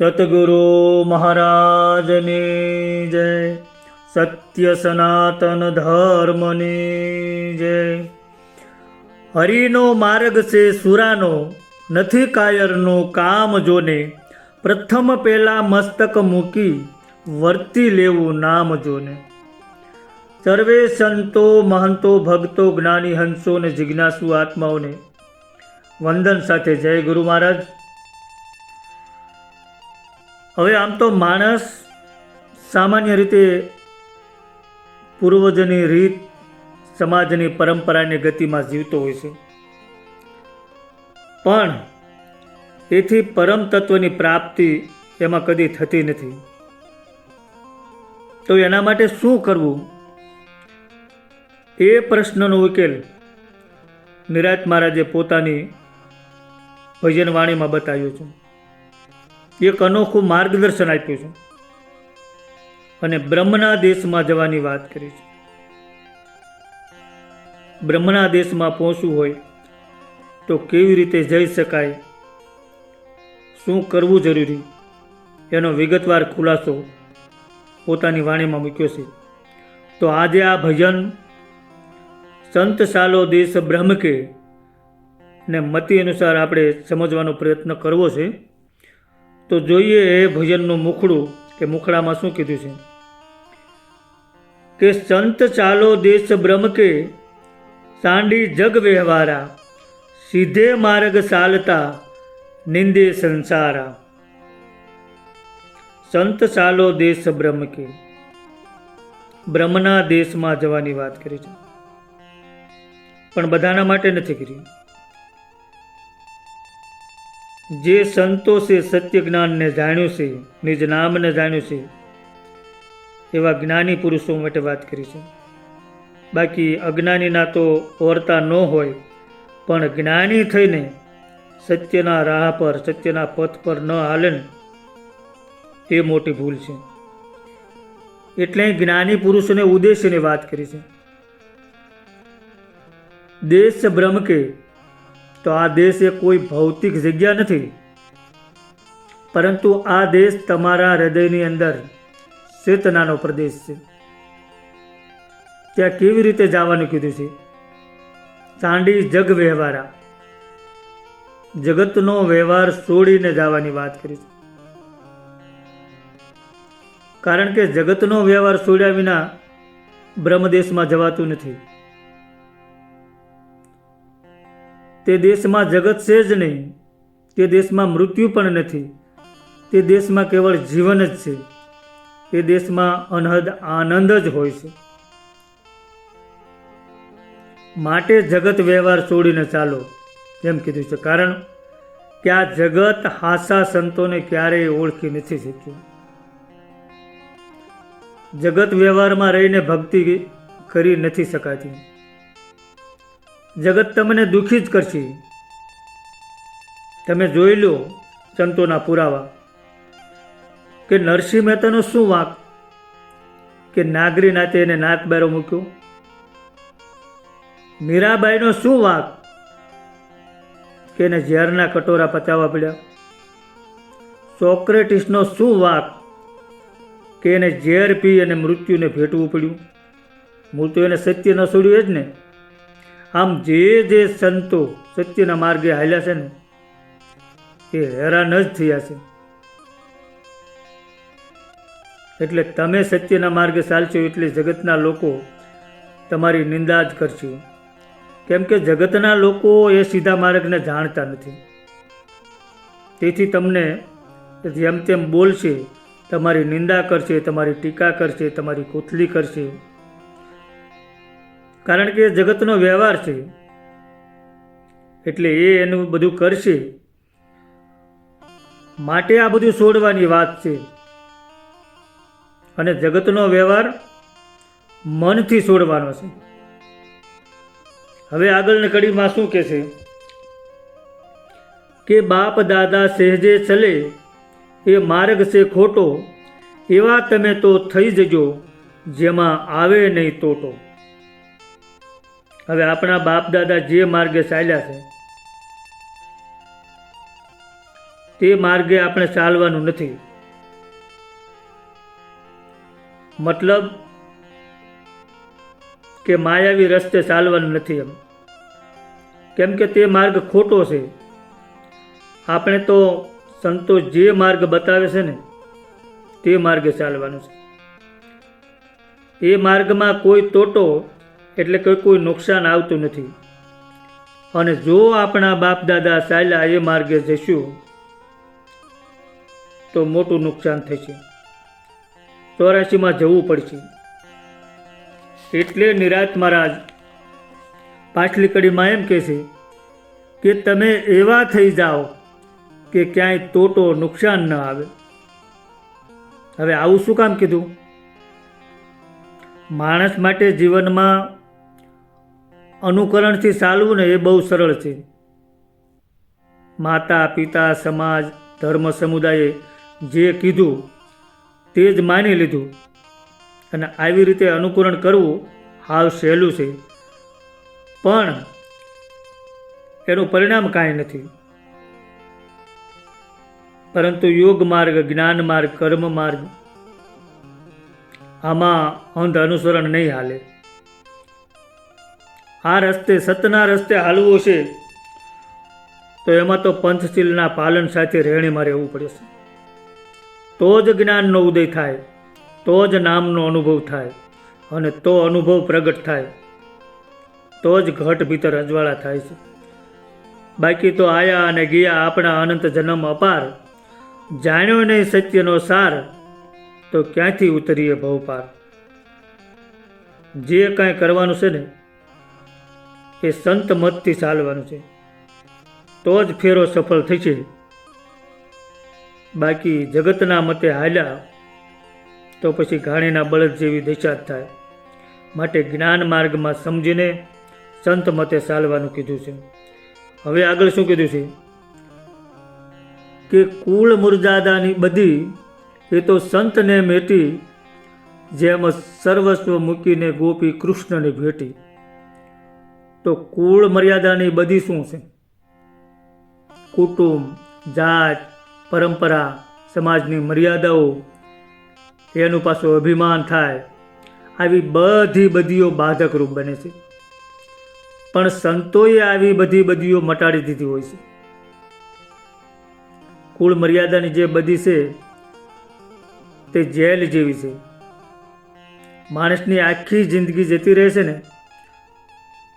સતગુરુ મહારાજની જય સત્ય સનાતન ધર્મની જય હરિનો માર્ગ છે સુરાનો નથી કાયરનું કામ જોને પ્રથમ પહેલાં મસ્તક મૂકી વર્તી લેવું નામ જોને સર્વે સંતો મહંતો ભક્તો જ્ઞાની હંસો ને જિજ્ઞાસુ આત્માઓને વંદન સાથે જય ગુરુ મહારાજ હવે આમ તો માણસ સામાન્ય રીતે પૂર્વજની રીત, સમાજની પરંપરાની ગતિમાં જીવતો હોય છે. પણ તેથી પરમ તત્વની પ્રાપ્તિ એમાં કદી થતી નથી. તો એના માટે શું કરવું? એ પ્રશ્નનો ઉકેલ નિરાજ મહારાજે પોતાની ભજનવાણીમાં વાણીમાં બતાવ્યું છે. એક અનોખું માર્ગદર્શન આપ્યું છે. અને બ્રહ્મના દેશમાં જવાની વાત કરી છે. બ્રહ્મના દેશમાં પહોંચવું હોય તો કેવી રીતે જઈ શકાય? શું કરવું જરૂરી? એનો વિગતવાર ખુલાસો પોતાની વાણીમાં મૂક્યો છે. તો આજે આ ભજન સંત સાલો દેશ બ્રહ્મ કે ને મતિ અનુસાર આપણે સમજવાનો પ્રયત્ન કરવો છે. તો જોઈએ એ ભજનનું મુખડું કે મુખડામાં શું કીધું છે? કે સંત ચાલો દેશ બ્રહ્મ કે, સાંડી જગ વ્યવહારા, સીધે માર્ગ ચાલતા, નિંદે સંસારા. સંત ચાલો દેશ બ્રહ્મ કે, બ્રહ્મના દેશમાં જવાની વાત કરી છે. પણ બધાના માટે નથી કરી. જે સંતોષે સત્ય જ્ઞાનને જાણ્યું છે, નિજ નામને જાણ્યું છે, એવા જ્ઞાની પુરુષો માટે વાત કરી છે. બાકી અજ્ઞાનીના તો ઓરતા ન હોય, પણ જ્ઞાની થઈને સત્યના રાહ પર, સત્યના પથ પર ન હાલે એ મોટી ભૂલ છે. એટલે જ્ઞાની પુરુષોને ઉદ્દેશ્યની વાત કરી છે. દેશ બ્રહ્મ કે તો આ દેશ એ કોઈ ભૌતિક જગ્યા નથી. પરંતુ આ દેશ તમારા હૃદયની અંદર ચેતનાનો પ્રદેશ છે. ત્યાં કેવી રીતે જવાનું કીધું છે? ચાંડી જગ વ્યવહારા. જગતનો વ્યવહાર છોડીને જવાની વાત કરી છે. કારણ કે જગતનો વ્યવહાર છોડ્યા વિના બ્રહ્મદેશમાં જવાતું નથી. તે દેશમાં જગત છે જ નહીં. તે દેશમાં મૃત્યુ પણ નથી. તે દેશમાં કેવળ જીવન જ છે. તે દેશમાં અનહદ આનંદ જ હોય છે. માટે જગત વ્યવહાર છોડીને ચાલો એમ કીધું છે. કારણ કે આ જગત હાસા સંતોને ક્યારેય ઓળખી નથી શક્યું. જગત વ્યવહારમાં રહીને ભક્તિ કરી નથી શકાતી. જગત તમને દુઃખી જ કરશે. તમે જોઈ લો સંતોના પુરાવા, કે નરસિંહ મહેતાનો શું વાંક? કે નાગરી નાતે એને નાક બેરો મૂક્યો? મીરાબાઈનો શું વાંક? કે એને ઝેરના કટોરા પચાવવા પડ્યા? સોક્રેટિસનો શું વાંક? કે એને ઝેર પી અને મૃત્યુને ભેટવું પડ્યું? મૃત્યુ એને સત્ય ન છોડ્યું જ ને? આમ જે જે સંતો સત્યના માર્ગે હાલ્યા છે ને, એ હેરાન જ થયા છે. એટલે તમે સત્યના માર્ગે ચાલશો એટલે જગતના લોકો તમારી નિંદા જ કરશે. કેમ કે જગતના લોકો એ સીધા માર્ગને જાણતા નથી. તેથી તમને જેમ તેમ બોલશે, તમારી નિંદા કરશે, તમારી ટીકા કરશે, તમારી કોથલી કરશે કારણ કે જગતનો વ્યવહાર છે. એટલે એ એનું બધું કરશે. માટે આ બધું છોડવાની વાત છે. અને જગતનો વ્યવહાર મનથી છોડવાનો છે. હવે આગળની કડીમાં શું કહે છે? કે બાપ દાદા સહેજે ચલે, એ માર્ગ છે ખોટો, એવા તમે તો થઈ જજો, જેમાં આવે નહીં તોટો. હવે આપણા બાપ દાદા જે માર્ગે ચાલ્યા છે, તે માર્ગે આપણે ચાલવાનું નથી. મતલબ કે માયાવી રસ્તે ચાલવાનું નથી એમ. કેમ કે તે માર્ગ ખોટો છે. આપણે તો સંતો જે માર્ગ બતાવે છે ને, તે માર્ગે ચાલવાનું છે. એ માર્ગમાં કોઈ તોટો એટલે કે કોઈ નુકસાન આવતું નથી. અને જો આપણા બાપ દાદા ચાલ્યા એ માર્ગે જશું, તો મોટું નુકસાન થશે. ચોરાશીમાં જવું પડશે. એટલે નિરાત મહારાજ પાછલી કડીમાં એમ કહે છે કે તમે એવા થઈ જાઓ કે ક્યાંય તોટો નુકસાન ન આવે. હવે આવું શું કામ કીધું? માણસ માટે જીવનમાં અનુકરણથી ચાલવું ને એ બહુ સરળ છે. માતા, પિતા, સમાજ, ધર્મ, સમુદાયે જે કીધું તે જ માની લીધું અને આવી રીતે અનુકરણ કરવું હાવ સહેલું છે. પણ એનું પરિણામ કાંઈ નથી. પરંતુ યોગ માર્ગ, જ્ઞાન માર્ગ, કર્મ માર્ગ આમાં અંધ અનુસરણ નહીં હાલે. આ રસ્તે સતના રસ્તે હાલવું છે તો એમાં તો પંચશીલના પાલન સાથે રહેણીમાં રહેવું પડે તો જ જ્ઞાનનો ઉદય થાય, તો જ નામનો અનુભવ થાય, અને તો અનુભવ પ્રગટ થાય. તો જ ઘટ ભીતર અજવાળા થાય છે. બાકી તો આયા અને ગયા આપણા અનંત જન્મ અપાર. જાણ્યો નહીં સત્યનો સાર, તો ક્યાંથી ઉતરીએ ભવપાર? જે કાંઈ કરવાનું છે ને એ સંત મતથી ચાલવાનું છે. તો જ ફેરો સફળ થશે. બાકી જગતના મતે હાલ્યા તો પછી ઘાણીના બળદ જેવી દશા જ થાય. માટે જ્ઞાન માર્ગમાં સમજીને સંત મતે ચાલવાનું કીધું છે. હવે આગળ શું કીધું છે? કે કુળ મુરજાદાની બધી એ તો સંતને મેટી, જેમ સર્વસ્વ મૂકીને ગોપી કૃષ્ણને ભેટી. તો કુળ મર્યાદાની બધી શું છે? કુટુંબ, જાત, પરંપરા, સમાજની મર્યાદાઓ એનું પાછું અભિમાન થાય. આવી બધી બધીઓ બાધકરૂપ બને છે. પણ સંતોએ આવી બધી બધીઓ મટાડી દીધી હોય છે. કુળ મર્યાદાની જે બધી છે, તે જેલ જેવી છે. માણસની આખી જિંદગી જતી રહે છે ને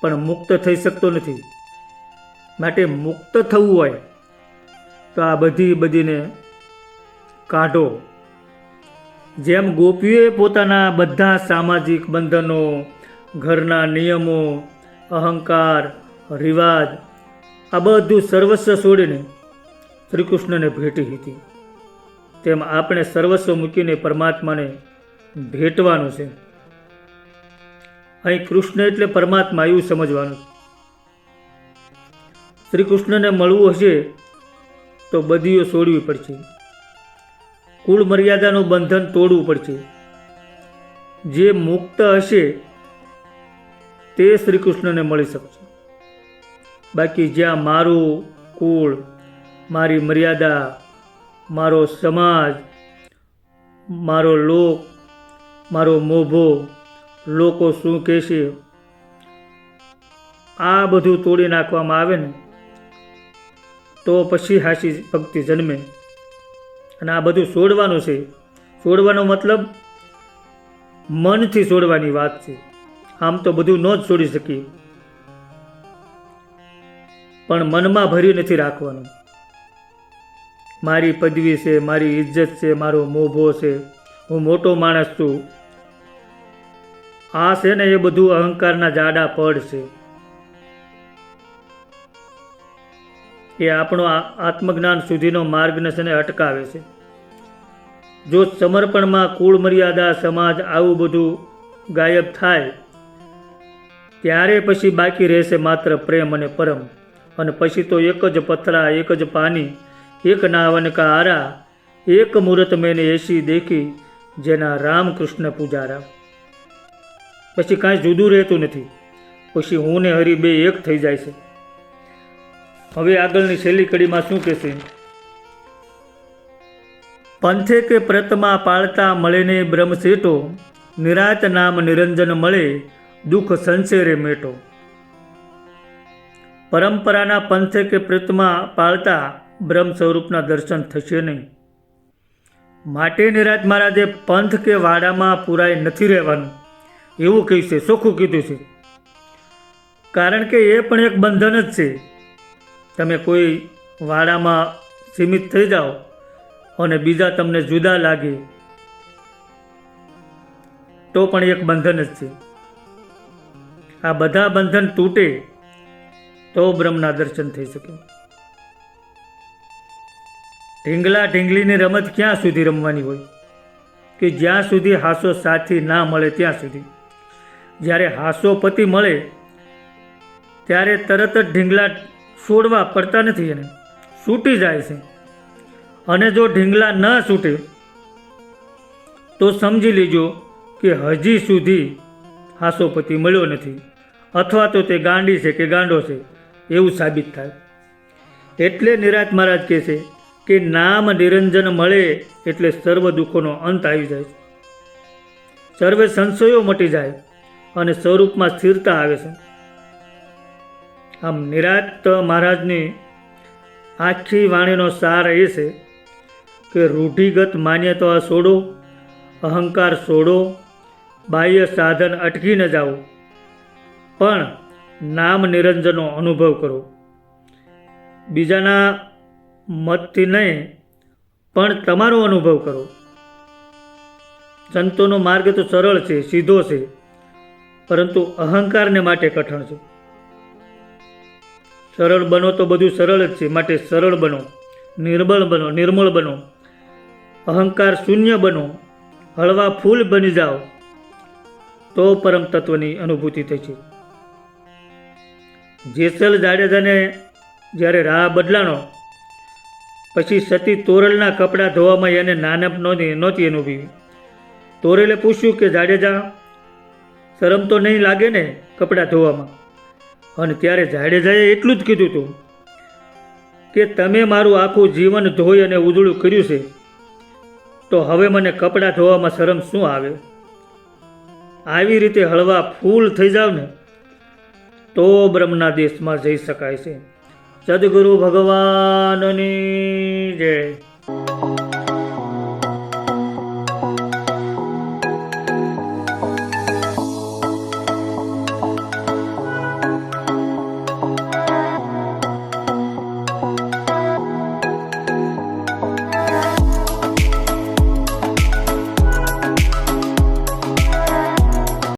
પણ મુક્ત થઈ શકતો નથી. માટે મુક્ત થવું હોય તો આ બધી બધીને કાઢો. જેમ ગોપીઓએ પોતાના બધા સામાજિક બંધનો, ઘરના નિયમો, અહંકાર, રિવાજ, આ બધું સર્વસ્વ છોડીને શ્રી કૃષ્ણને ભેટી હતી. તેમ આપણે સર્વસ્વ મૂકીને પરમાત્માને ભેટવાનું છે. અહીં કૃષ્ણ એટલે પરમાત્મા એવું સમજવાનું શ્રી કૃષ્ણને મળવું હશે તો બધીઓ છોડવી પડશે. કુળ મર્યાદાનું બંધન તોડવું પડશે. જે મુક્ત હશે તે શ્રી કૃષ્ણને મળી શકશે. બાકી જ્યાં મારું કુળ, મારી મર્યાદા, મારો સમાજ, મારો લોક, મારો મોભો લોકો શું કહેશે આ બધું તોડી નાખવામાં આવે ને, તો પછી હાસી ભક્તિ જન્મે. અને આ બધું છોડવાનું છે. છોડવાનો મતલબ મનથી છોડવાની વાત છે. આમ તો બધું ન જ છોડી શકીએ. પણ મનમાં ભરી નથી રાખવાનું. મારી પદવી છે, મારી ઇજ્જત છે, મારો મોભો છે. હું મોટો માણસ છું. આ છે ને એ બધું અહંકારના જાડા પડ છે. એ આપણો આત્મજ્ઞાન સુધીનો માર્ગને છે ને અટકાવે છે. જો સમર્પણમાં કુળ મર્યાદા સમાજ આવું બધું ગાયબ થાય, ત્યારે પછી બાકી રહેશે માત્ર પ્રેમ અને પરમ. અને પછી તો એક જ પથરા, એક જ પાની, એક નાવન કા આરા, એક મુહૂર્ત મેને એસી દેખી, જેના રામકૃષ્ણ પૂજારા. પછી કાંઈ જુદું રહેતું નથી. પછી હું ને હરી બે એક થઈ જાય છે. હવે આગળની છેલ્લી કડીમાં શું કહેશે? પંથે કે પ્રતમા પાળતા મળેને બ્રહ્મ સેટો નિરાત નામ નિરંજન મળે, દુઃખ સંશેરે મેટો. પરંપરાના પંથે કે પ્રતમા પાળતા બ્રહ્મ સ્વરૂપના દર્શન થશે નહીં. માટે નિરાજ મહારાજે પંથ કે વાડામાં પુરાય નથી રહેવાનું. એવું કહ્યું છે, ચોખ્ખું કીધું છે. કારણ કે એ પણ એક બંધન જ છે. તમે કોઈ વાડામાં સીમિત થઈ જાઓ અને બીજા તમને જુદા લાગે, તો પણ એક બંધન જ છે. આ બધા બંધન તૂટે તો બ્રહ્મના દર્શન થઈ શકે. ઢીંગલા ઢીંગલીની રમત ક્યાં સુધી રમવાની હોય? કે જ્યાં સુધી હાસો સાથી ના મળે ત્યાં સુધી? જ્યારે હાસો મળે, ત્યારે તરત જ ઢીંગલા છોડવા પડતા નથી એને. છૂટી જાય છે. અને જો ઢીંગલા ન છૂટે, તો સમજી લેજો કે હજી સુધી હાસોપતિ મળ્યો નથી. અથવા તો તે ગાંડી છે કે ગાંડો છે, એવું સાબિત થાય. એટલે નિરાજ મહારાજ કહે છે કે નામ નિરંજન મળે એટલે સર્વ દુઃખોનો અંત આવી જાય સર્વે સંશયો મટી જાય. અને સ્વરૂપમાં સ્થિરતા આવે છે. આમ નિરાત મહારાજની આખી વાણીનો સાર એ છે કે રૂઢિગત માન્યતા છોડો, અહંકાર છોડો, બાહ્ય સાધન અટકી ન જાઓ, પણ નામ નિરંજનનો અનુભવ કરો. બીજાના મતથી નહીં, પણ તમારો અનુભવ કરો. સંતોનો માર્ગ તો સરળ છે, સીધો છે. પરંતુ અહંકારને માટે કઠણ છે. સરળ બનો તો બધું સરળ જ છે, માટે સરળ બનો, નિર્બળ બનો, નિર્મળ બનો. અહંકાર શૂન્ય બનો, હળવા ફૂલ બની જાઓ, તો પરમ તત્વની અનુભૂતિ થઈ છે. જેસલ જાડેજાને જ્યારે રાહ બદલાણો, પછી સતી તોરલના કપડાં ધોવામાં એને નાનપ નહોતી નહોતી અનુભવી. તોરેલે પૂછ્યું કે જાડેજા શરમ તો નહીં લાગે ને કપડાં ધોવામાં. અને ત્યારે જાડેજાએ એટલું જ કીધું હતું કે તમે મારું આખું જીવન ધોઈ અને ઉજળું કર્યું છે, તો હવે મને કપડાં ધોવામાં શરમ શું આવે? આવી રીતે હળવા ફૂલ થઈ જાવ ને, તો બ્રહ્મના દેશમાં જઈ શકાય છે. સદગુરુ ભગવાનની જય.